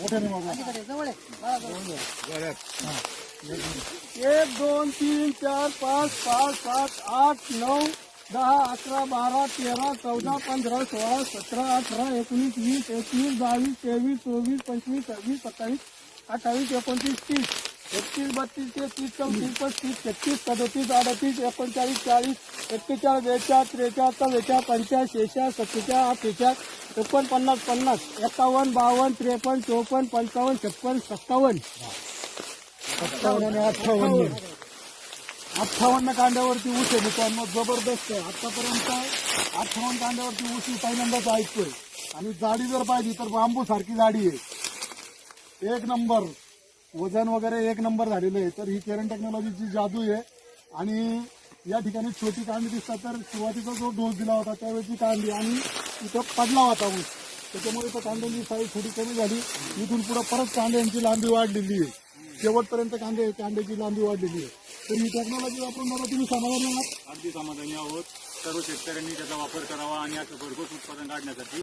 एक दोन तीन चार पाच पाच सात आठ नऊ दहा अकरा बारा तेरा चौदा पंधरा सोळा सतरा अठरा एकोणीस वीस एकवीस बावीस तेवीस चोवीस पंचवीस सव्वीस सत्तावीस अठ्ठावीस एकोणतीस तीस एकतीस बत्तीस तेहतीस चौतीस पस्तीस छत्तीस सदतीस अडतीस एकोणचाळीस चाळीस एक्केचाळीस बेचाळीस त्रेचाळीस बेचाळीस पंचाळीस शेहेचाळीस सत्तेचाळीस अठ्ठेचाळीस एकोणपन्नास पन्नास एकावन्न बावन्न त्रेपन्न चोपन्न पंचावन्न छप्पन्न सत्तावन्न. सत्तावन्न आणि अठ्ठावन्न. अठ्ठावन्न कांड्यावरती ऊस आहे मित्रांनो जबरदस्त आहे. आतापर्यंत अठ्ठावन्न कांड्यावरती ऊस मी पहिल्यांदाच ऐकतोय. आणि जाडी जर पाहिली तर बांबू सारखी जाडी आहे. एक नंबर. वजन वगैरे एक नंबर झालेलं आहे. तर ही केरन टेक्नॉलॉजीची जादू आहे. आणि या ठिकाणी छोटी कांदी दिसतात. तर सुरुवातीचा जो डोस दिला होता त्यावेळेची कांदी आणि इथं पडला होता ऊस. त्याच्यामुळे इथं कांद्यांची साईज थोडी कमी झाली. इथून पुढे परत कांद्यांची लांबी वाढलेली आहे. शेवटपर्यंत कांदे कांद्याची लांबी वाढलेली आहे. तर ही टेक्नॉलॉजी वापरून मला तुम्ही समाधानी आहात? अगदी समाधानी आहोत. सर्व शेतकऱ्यांनी त्याचा वापर करावा आणि असं भरघोस उत्पादन काढण्यासाठी